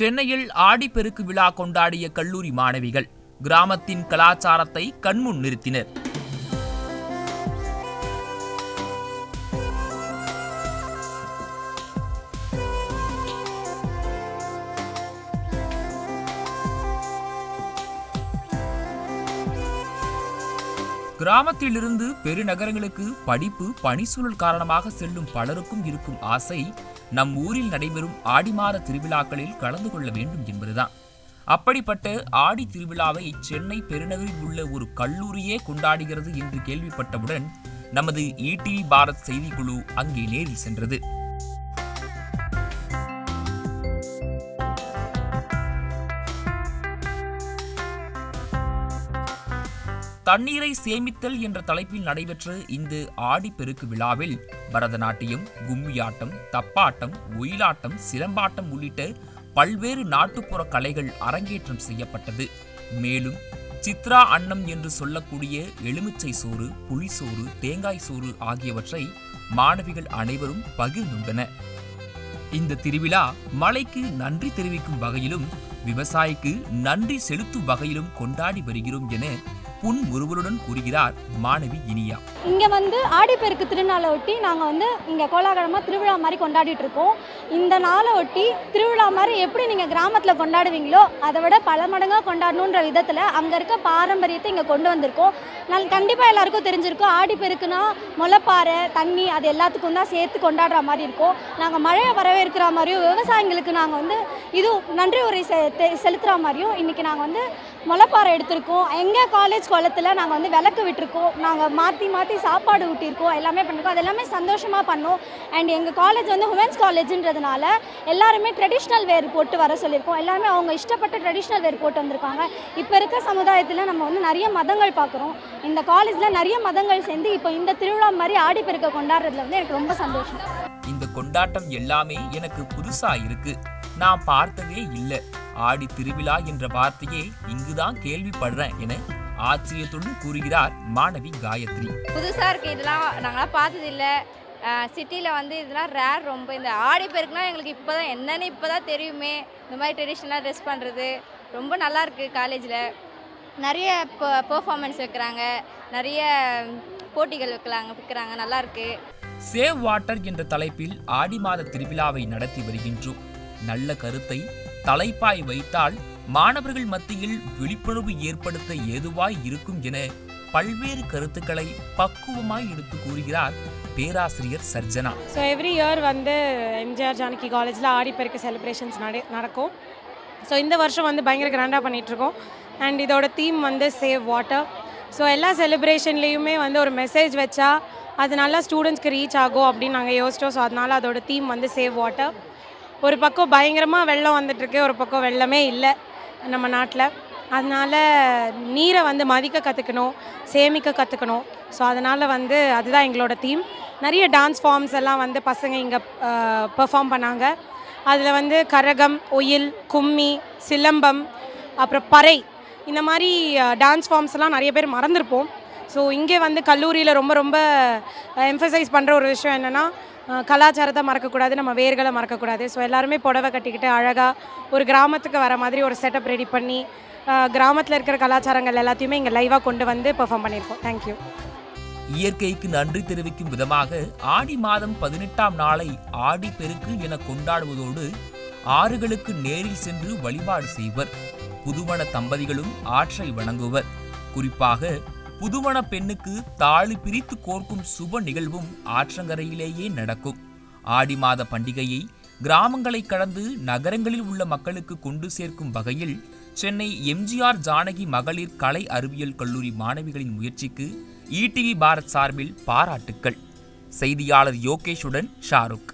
சென்னையில் ஆடிப்பெருக்கு விழா கொண்டாடிய கல்லூரி மாணவிகள் கிராமத்தின் கலாச்சாரத்தை கண்முன் நிறுத்தினர். கிராமத்திலிருந்து பெருநகரங்களுக்கு படிப்பு பணிசூழல் காரணமாக செல்லும் பலருக்கும் இருக்கும் ஆசை நம் ஊரில் நடைபெறும் ஆடி மாத திருவிழாக்களில் கலந்து கொள்ள வேண்டும் என்பதுதான். அப்படிப்பட்ட ஆடி திருவிழாவை சென்னை பெருநகரில் உள்ள ஒரு கல்லூரியே கொண்டாடுகிறது என்று கேள்விப்பட்டவுடன் நமது ஈடி பாரத் செய்திக்குழு அங்கே நேரில் சென்றது. தண்ணீரை சேமித்தல் என்ற தலைப்பில் நடைபெற்ற இந்த ஆடிப்பெருக்கு விழாவில் பரதநாட்டியம் கும்மியாட்டம் தப்பாட்டம் ஒயிலாட்டம் சிலம்பாட்டம் உள்ளிட்ட பல்வேறு நாட்டுப்புற கலைகள் அரங்கேற்றம் செய்யப்பட்டது. மேலும் சித்ரா அன்னம் என்று சொல்லக்கூடிய எலுமிச்சை சோறு புளிசோறு தேங்காய் சோறு ஆகியவற்றை மாணவிகள் அனைவரும் பகிர்ந்துள்ளன இந்த திருவிழா மழைக்கு நன்றி தெரிவிக்கும் வகையிலும் விவசாயிக்கு நன்றி செலுத்தும் வகையிலும் கொண்டாடி வருகிறோம் என புன்முறுவலுடன் கூறுகிறார் மாணவி இனியா. இங்கே வந்து ஆடிப்பெருக்கு திருநாளை ஒட்டி நாங்கள் வந்து இங்கே கோலாகலமாக திருவிழா மாதிரி கொண்டாடிட்டு இருக்கோம். இந்த நாளை ஒட்டி திருவிழா மாதிரி எப்படி நீங்கள் கிராமத்தில் கொண்டாடுவீங்களோ அதை விட பல மடங்காக கொண்டாடணுன்ற விதத்தில் அங்கே இருக்க பாரம்பரியத்தை இங்கே கொண்டு வந்திருக்கோம். நான் கண்டிப்பாக எல்லாருக்கும் தெரிஞ்சிருக்கோம் ஆடிப்பெருக்குனா முளைப்பாறை தண்ணி அது எல்லாத்துக்கும் தான் சேர்த்து கொண்டாடுற மாதிரி இருக்கும். நாங்கள் மழையை வரவேற்கிற மாதிரியும் விவசாயிங்களுக்கு நாங்கள் வந்து இது நன்றி உரை செ மாதிரியும் இன்றைக்கி நாங்கள் வந்து முளைப்பாறை எடுத்திருக்கோம். எங்கள் காலேஜ் குளத்தில் நாங்கள் வந்து விளக்கு விட்டுருக்கோம். நாங்கள் மாற்றி மாற்றி சாப்பாடு ஊட்டியிருக்கோம். எல்லாமே பண்ணிருக்கோம். அது எல்லாமே சந்தோஷமாக பண்ணோம். அண்ட் எங்கள் காலேஜ் வந்து உமன்ஸ் காலேஜுன்றதுனால எல்லாருமே ட்ரெடிஷ்னல் வேர் போட்டு வர சொல்லியிருக்கோம். எல்லாருமே அவங்க இஷ்டப்பட்ட ட்ரெடிஷ்னல் வேர் போட்டு வந்திருக்காங்க. இப்போ இருக்க சமுதாயத்தில் நம்ம வந்து நிறைய மதங்கள் பார்க்குறோம். இந்த காலேஜில் நிறைய மதங்கள் சேர்ந்து இப்போ இந்த திருவிழா மாதிரி ஆடிப்பெருக்க கொண்டாடுறதுல வந்து எனக்கு ரொம்ப சந்தோஷம். இந்த கொண்டாட்டம் எல்லாமே எனக்கு புதுசா இருக்கு. நான் பார்த்ததே இல்லை. ஆடி திருவிழா என்ற வார்த்தையே இங்குதான் கேள்விப்படுறேன் என ஆச்சரியத்துடன் கூறுகிறார் மாணவி காயத்ரி. புதுசாக இருக்குது இதெல்லாம் நாங்களாம் பார்த்தது இல்லை. சிட்டியில் வந்து இதெல்லாம் ரேர் ரொம்ப. இந்த ஆடி பெருக்குனா எங்களுக்கு இப்போ தான் என்னன்னு இப்போ தான் தெரியுமே. இந்த மாதிரி ட்ரெடிஷ்னலாக ட்ரெஸ் பண்ணுறது ரொம்ப நல்லா இருக்குது காலேஜில் நிறைய பெர்ஃபார்மன்ஸ் வைக்கிறாங்க. நிறைய போட்டிகள் வைக்கலாங்க வைக்கிறாங்க. நல்லா இருக்குது சேவ் வாட்டர் என்ற தலைப்பில் ஆடி மாத திருவிழாவை நடத்தி வருகின்றோம். நல்ல கருத்தை தலைப்பாய் வைத்தால் மாணவர்கள் மத்தியில் விழிப்புணர்வு ஏற்படுத்த ஏதுவாய் இருக்கும் என பல்வேறு கருத்துக்களை பக்குவமாய் எடுத்து கூறுகிறார் பேராசிரியர் சர்ஜனா. ஸோ எவ்ரி இயர் வந்து எம்ஜிஆர் ஜானகி காலேஜில் ஆடிப்பெருக்கு செலிப்ரேஷன்ஸ் நட நடக்கும். ஸோ இந்த வருஷம் வந்து பயங்கர கிராண்டாக பண்ணிகிட்ருக்கோம் அண்ட் இதோட தீம் வந்து சேவ் வாட்டர் ஸோ எல்லா செலிப்ரேஷன்லேயுமே வந்து ஒரு மெசேஜ் வச்சா அது நல்லா ஸ்டூடெண்ட்ஸ்க்கு ரீச் ஆகும் அப்படின்னு நாங்கள் யோசிச்சோம். ஸோ அதனால் அதோட தீம் வந்து சேவ் வாட்டர் ஒரு பக்கம் பயங்கரமாக வெள்ளம் வந்துட்டுருக்கு ஒரு பக்கம் வெள்ளமே இல்லை நம்ம நாட்டில். அதனால் நீரை வந்து மதிக்க கற்றுக்கணும் சேமிக்க கற்றுக்கணும் ஸோ அதனால் வந்து அதுதான் எங்களோட தீம் நிறைய டான்ஸ் ஃபார்ம்ஸ் எல்லாம் வந்து பசங்க இங்கே பெர்ஃபார்ம் பண்ணாங்க. அதில் வந்து கரகம் ஒயில் கும்மி சிலம்பம் அப்புறம் பறை. இந்த மாதிரி டான்ஸ் ஃபார்ம்ஸ் எல்லாம் நிறைய பேர் மறந்துருப்போம். ஸோ இங்கே வந்து கல்லூரியில் ரொம்ப ரொம்ப எம்ஃபசைஸ் பண்ணுற ஒரு விஷயம் என்னென்னா கலாச்சாரத்தை மறக்கக்கூடாது நம்ம வேர்களை மறக்கக்கூடாது. ஸோ எல்லாருமே புடவை கட்டிக்கிட்டு அழகாக ஒரு கிராமத்துக்கு வர மாதிரி ஒரு செட்டப் ரெடி பண்ணி கிராமத்தில் இருக்கிற கலாச்சாரங்கள் எல்லாத்தையுமே இங்கே லைவாக கொண்டு வந்து பெர்ஃபார்ம் பண்ணியிருக்கோம். தேங்க்யூ இயற்கைக்கு நன்றி தெரிவிக்கும் விதமாக ஆடி மாதம் பதினெட்டாம் நாளை ஆடி பெருக்கு என கொண்டாடுவதோடு ஆறுகளுக்கு நேரில் சென்று வழிபாடு செய்வர். புதுமண தம்பதிகளும் ஆற்றை வணங்குவர். குறிப்பாக புதுமண பெண்ணுக்கு தாலி பிரித்து கோர்க்கும் சுப நிகழ்வும் ஆற்றங்கரையிலேயே நடக்கும். ஆடி மாத பண்டிகையை கிராமங்களை கடந்து நகரங்களில் உள்ள மக்களுக்கு கொண்டு சேர்க்கும் வகையில் சென்னை எம்ஜிஆர் ஜானகி மகளிர் கலை அறிவியல் கல்லூரி மாணவிகளின் முயற்சிக்கு ஈடிவி பாரத் சார்பில் பாராட்டுக்கள். செய்தியாளர் யோகேஷுடன் ஷாருக்.